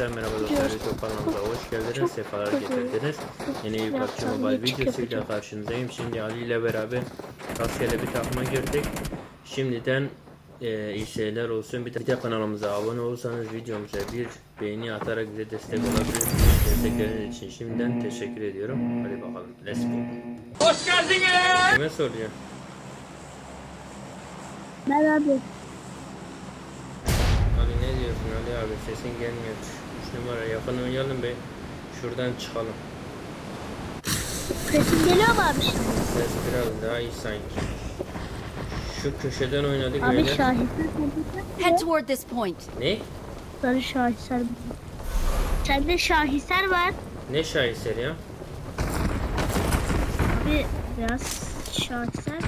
Arkadaşlar merhaba dostlar YouTube kanalımıza hoş geldiniz. Sefalar getirdiniz. Yeni bir PUBG Mobile videosuyla karşınızdayım. Şimdi Ali ile beraber rastgele bir takıma girdik. Şimdiden e, iyi seyirler olsun. Bir de, bir de kanalımıza abone olursanız videomuza bir beğeni atarak bize destek olabilirsiniz. Destekleriniz için şimdiden teşekkür ediyorum. Hadi bakalım. Let's go. Hoş geldiniz. Kime soruyor? Ben abi. Ali ne diyorsun Ali abi sesin gelmiyor. 3 numara yakın oynayalım be. Şuradan çıkalım. Sesim geliyor mu abi? Ses biraz daha iyi sanki. Şu köşeden oynadık Abi öyle. şahisler Head toward this point. Ne? Sarı şahisler. Sende şahisler var. Ne şaheser ya? Bir biraz şahisler.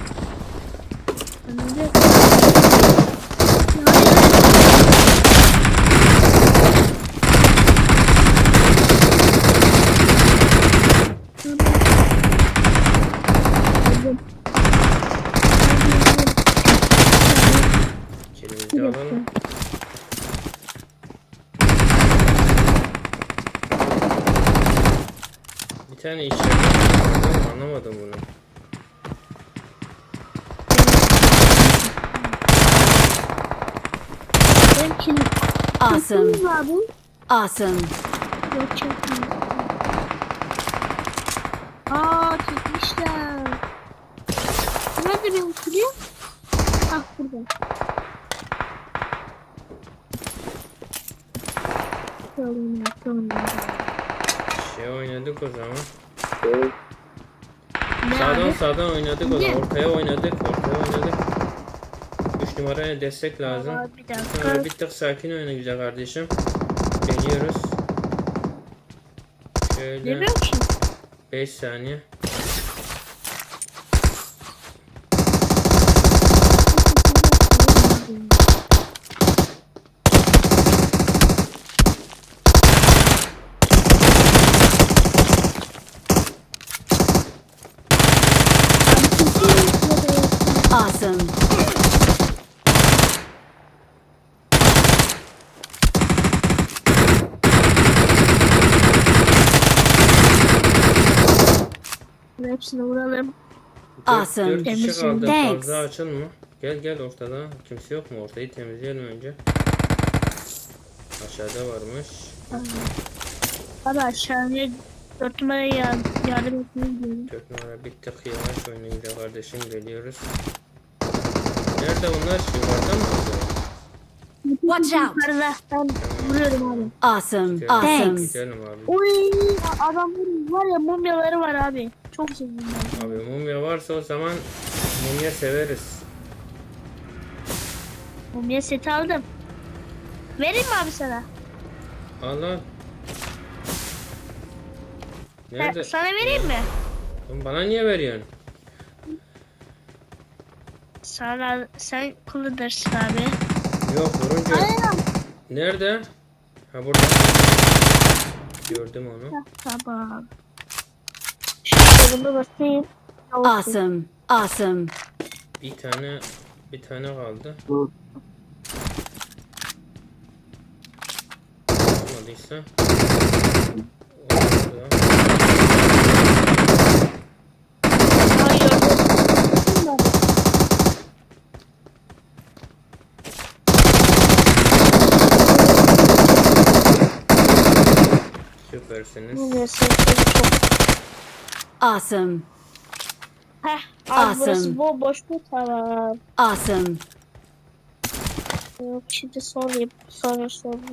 Önünde... Kelimizi alalım. Bir tane içeride anlamadım bunu. Benim kilim. Awesome. Kim var bu? Awesome. Yok çekmiyor. Aa çekmişler. Nerede benim kilim? Ah burada. Tamam, tamam. Şey oynadık o zaman. Ne Sağdan sağdan oynadık o zaman. Ortaya oynadık. Ortaya oynadık. 3 numaraya destek lazım. Aa, bir dakika. Bir tık sakin oyna güzel kardeşim. Geliyoruz. Şöyle ki. 5 saniye. Awesome. Hepsini vuralım. Dört- Awesome. dört kişi kaldı. Thanks. Fazla açılma. Gel gel ortada. Kimse yok mu? Ortayı temizleyelim önce. Aşağıda varmış. Abi aşağıya dört numaraya yar- yardım etmeye gidiyorum. 4 numara bir tık yavaş oynayın güzel kardeşim geliyoruz. Nerede bunlar? Yukarıda mı? Watch out. Yukarıda ben vuruyorum abi. Awesome. Gidelim. Awesome. Gidelim abi. Oy adamların var ya mumyaları var abi. Çok seviyorum ben. Abi mumya varsa o zaman mumya severiz. Mumya seti aldım. Vereyim mi abi sana? Allah. Ha, Nerede? sana vereyim mi? Oğlum Bana niye veriyorsun? Sana sen kullanırsın abi. Yok vurunca. Aynen. Nerede? Ha burada. Gördüm onu. Tamam. Kolumu basayım. Awesome. Awesome. Bir tane bir tane kaldı. Olmadıysa. Orada. Hayır. Süpersiniz. Awesome. Heh. Abi Awesome. burası bomboş mu? Tamam. Awesome. Yok şimdi sorayım. Sonra sorayım.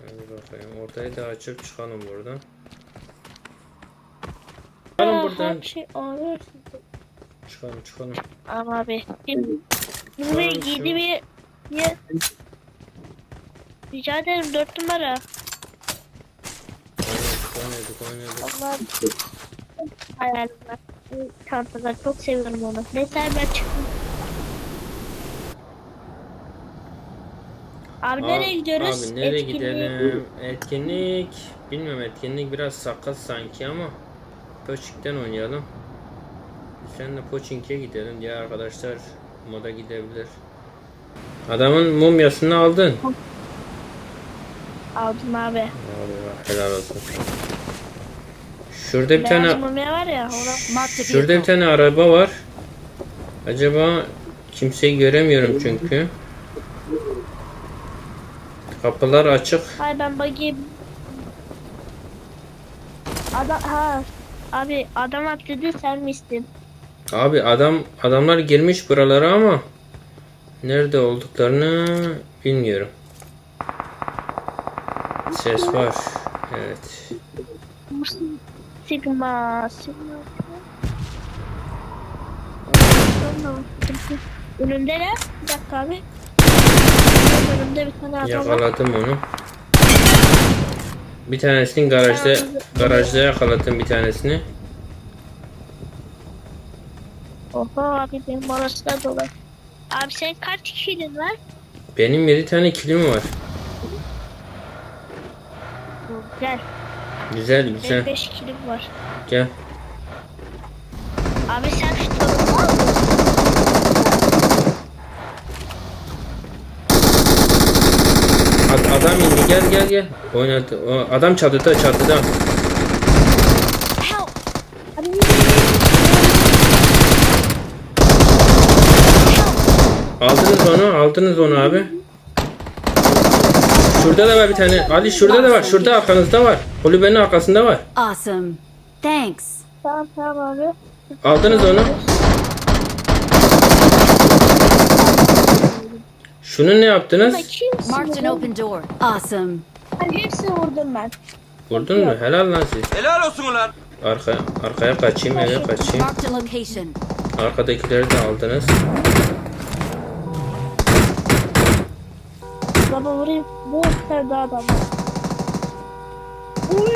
Hadi bakayım. Ortayı da açıp çıkalım buradan. Çıkalım buradan. Her şey ağrıyor. Çıkalım çıkalım. Ama abi. Tamam, giydi bir ya. Rica ederim dört numara. Oynadık oynadık. Allah hayalim var. Bu Çantalar çok seviyorum onu. Neyse ben çıktım. Abi nereye Abi- gidiyoruz? Abi nereye Etkinliğe- gidelim? Etkinlik. Bilmiyorum etkinlik biraz sakat sanki ama Poçink'ten oynayalım. Sen de Poçink'e gidelim. Diğer arkadaşlar moda gidebilir. Adamın mumyasını aldın. Aldım abi. Allah helal olsun. Şurada bir tane mumya var ya. Şurada bir tane araba var. Acaba kimseyi göremiyorum çünkü. Kapılar açık. Hayır ben bakayım. Adam ha. Abi adam atladı sen misin? Abi adam adamlar girmiş buralara ama nerede olduklarını bilmiyorum. Ses var. Evet. Sigma. Sigma. Önündeler. Bir dakika abi. Önümde bir tane adam var. Yakaladım onu. Bir tanesini garajda garajda yakaladım bir tanesini. Oha abi benim orası da dolu. Abi senin kaç kişinin var? Benim 7 tane kilim var. Güzel Benim güzel. 5 kilim var. Gel. Abi sen şu tavuğu al. Ad- adam indi gel gel gel. Oynadı. O adam çatıda çatıda. Aldınız onu aldınız onu abi. Şurada da var bir tane. Ali şurada da var. Şurada arkanızda var. Kulübenin arkasında var. Awesome. Thanks. Tamam tamam abi. Aldınız onu. Şunu ne yaptınız? Marked an open door. Awesome. Ben hepsini vurdum ben. Vurdun mu? Helal lan siz. Helal olsun ulan. Arka, arkaya kaçayım eve kaçayım. Arkadakileri de aldınız. Baba vurayım. Sefer daha adam. Uy!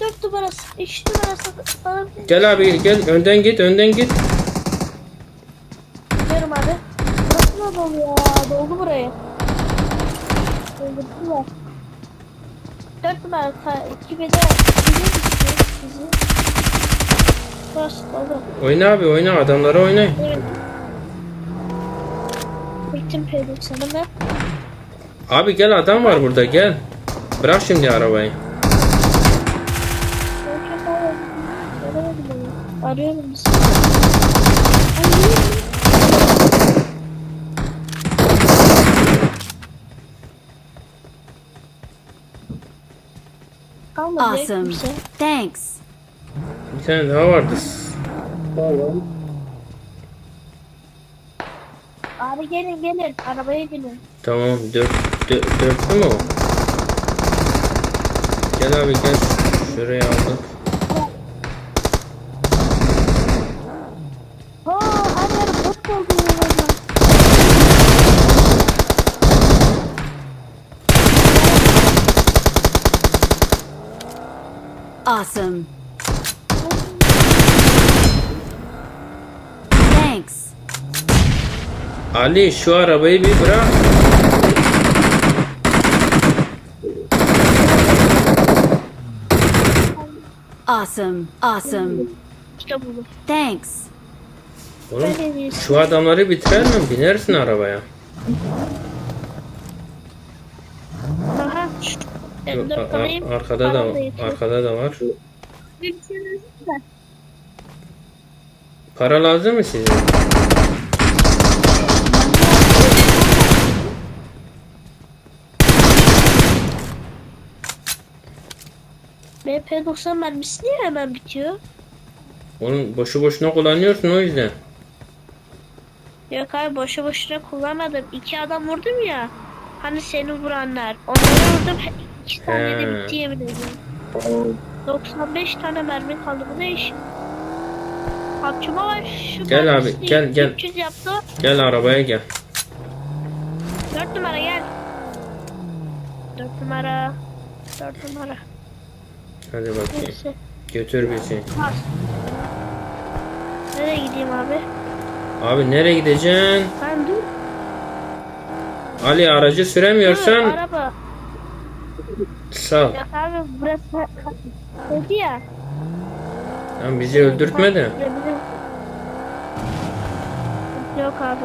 Dört numarası, üç numarası. Falan Gel abi gel önden git önden git. Gidiyorum abi. Da dolu ya. Doldu burayı. Doldurdular. Dört numara takip eder. Oyna abi oyna adamlara oynayın. Evet. Bittim peyduk sana ben. Abi gel adam var burada gel. Bırak şimdi arabayı. Arıyorum Awesome. Thanks. Bir tane daha vardı. Abi gelin gelin. Arabaya gelin. Tamam dört, dört, dörtlü mü o? Gel abi gel. Şuraya aldık. Awesome. Thanks. Ali şu arabayı bir bırak. Awesome. Awesome. İşte. Thanks. Oğlum şu adamları bitiremem binersin arabaya. Aha. Yo, M4 a- alayım. a- arkada da arkada da var. Para lazım mı size? BP90 mermisi niye hemen bitiyor? Oğlum boşu boşuna kullanıyorsun o yüzden. Yok abi boşu boşuna kullanmadım. İki adam vurdum ya. Hani seni vuranlar. Onları vurdum. İki saniyede He. bitti yemin ediyorum. 95 tane mermi kaldı. Bu ne iş? Kapçıma var. Şu Gel abi, gel, gel. 300 yaptı. Gel arabaya gel. 4 numara gel. 4 numara. 4 numara. Hadi bakayım. Neyse. Götür bizi. Var. Nereye gideyim abi? Abi nereye gideceksin? Ben dur. Ali aracı süremiyorsan... Dur, araba. Sağ ol. Yok abi burası... Dedi ya. Lan bizi öldürtme de. Yok abi.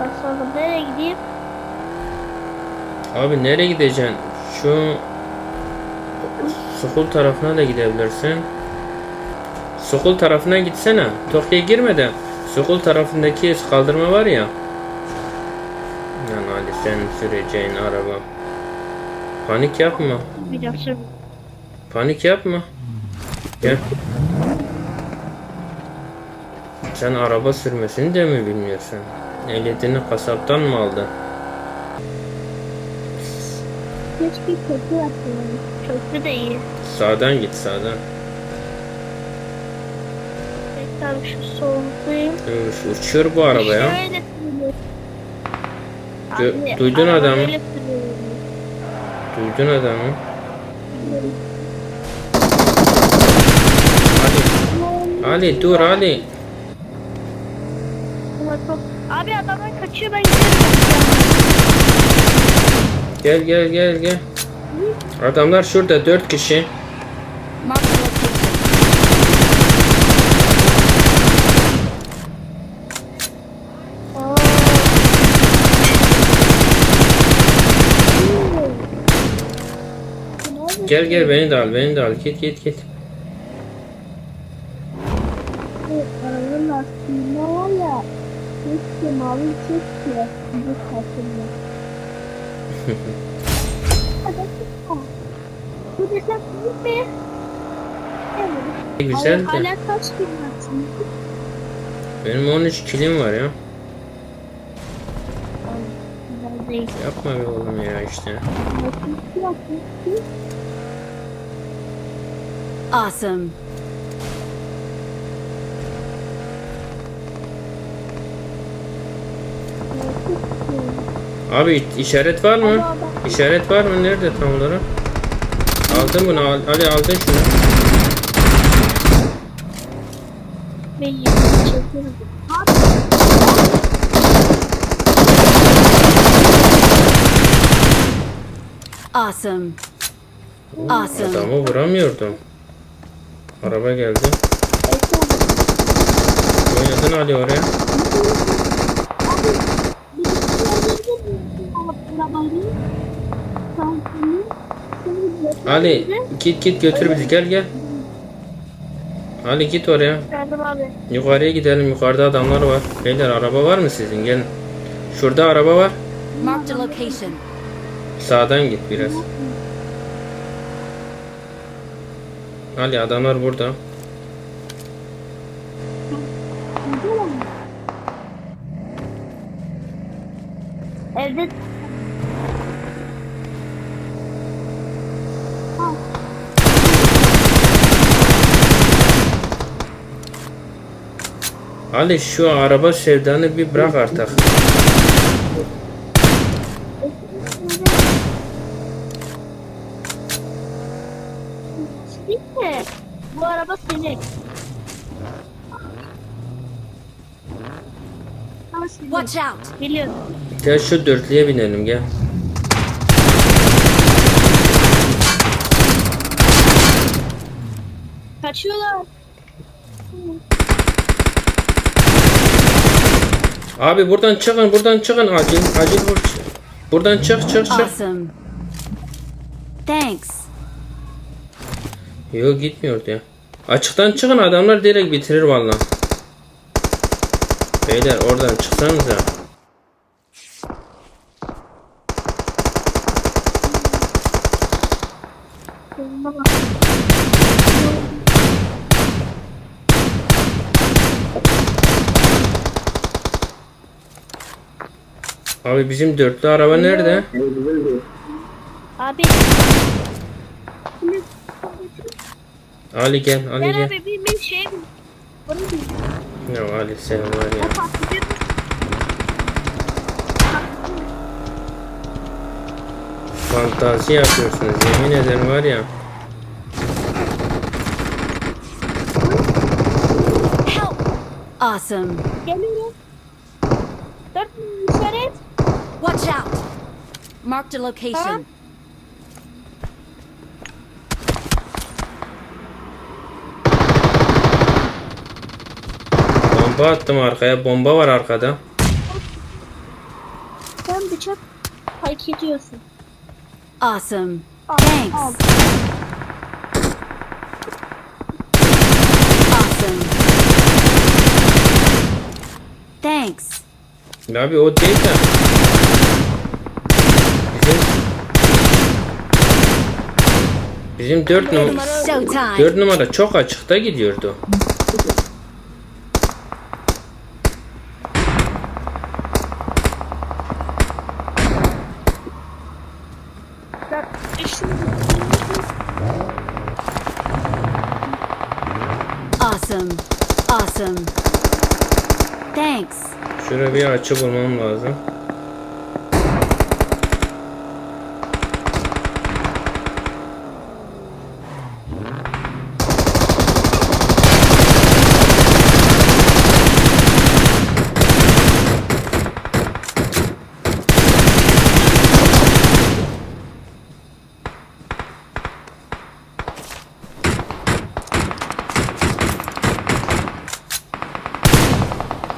Bak sonra nereye gideyim? Abi nereye gideceksin? Şu Sokul tarafına da gidebilirsin. Sokul tarafına gitsene. Tokyo'ya girme de Sokul tarafındaki kaldırma var ya. Yani Ali sen süreceğin araba. Panik yapma. Panik yapma. Gel. Sen araba sürmesini de mi bilmiyorsun? Ehliyetini kasaptan mı aldın? Keşke köprü yapsaydım. Köprü de iyi. Sağdan git sağdan. Bekle abi şu soldayım. Üf, Uçuyor bu araba ya. Şöyle. Du- Abi, duydun adamı. Duydun adamı. Ali. Ali dur Ali. Abi adamlar kaçıyor ben gidiyorum. Gel gel gel gel. Adamlar şurada dört kişi. Gel gel beni de al beni de al. Git git git. Arabanın lastiğinde var ya. Keşke mavi keşke. Bu kaçırma. Bu. Güzel de. Benim 13 kilim var ya. Yapma be oğlum ya işte. Awesome. Abi işaret var mı? İşaret var mı? Nerede tam olarak? Aldın bunu al. Ali aldın şunu. Ben yeni çekiyorum. Awesome. Awesome. Adamı vuramıyordum. Araba geldi. Oynadın Ali oraya. Ali git git götür bizi gel gel. Ali git oraya. Geldim abi. Yukarıya gidelim. Yukarıda adamlar var. Beyler araba var mı sizin? Gelin. Şurada araba var. Marked a location. Sağdan git biraz. Ali adamlar burada. Evde Ali şu araba sevdanı bir bırak artık. Bu araba senin. Watch out. Biliyorum. Gel şu dörtlüye binelim gel. Kaçıyorlar. Abi buradan çıkın buradan çıkın acil acil vur. Buradan çık çık çık. Awesome. Thanks. Yok gitmiyordu ya. Açıktan çıkın adamlar direkt bitirir vallahi. Beyler oradan çıksanıza. Koluna Abi bizim dörtlü araba nerede? Abi. Ali gel Ali Gel abi bir bir şey. Ya Ali sen var ya. Fantazi yapıyorsunuz yemin ederim var ya. Awesome. Geliyorum. Dört işaret. Watch out. Marked a location. Bomba attım arkaya bomba var arkada. sen bıçak hak ediyorsun. Awesome. Al, Thanks. al. Awesome. Thanks. Abi o değil de. Bizim Bizim 4 numara Showtime. 4 numara çok açıkta gidiyordu. Bir açı bulmam lazım.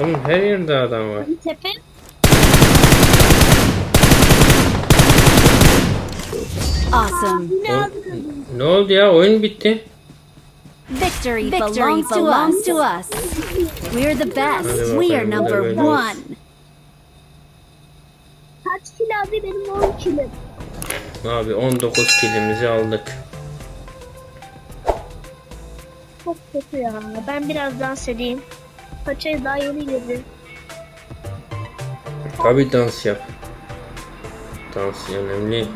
Oğlum her yerde adam var. tepe. Awesome. O- ne oldu ya? Oyun bitti. Victory, belongs, to, us. to us. We're the best. We are number one. Kaç kilo abi benim 10 kilo. Abi 19 kilimizi aldık. Çok kötü ya. Ben biraz dans edeyim. Paçayı daha yeni girdi. Tabi dans yap. Dans önemli.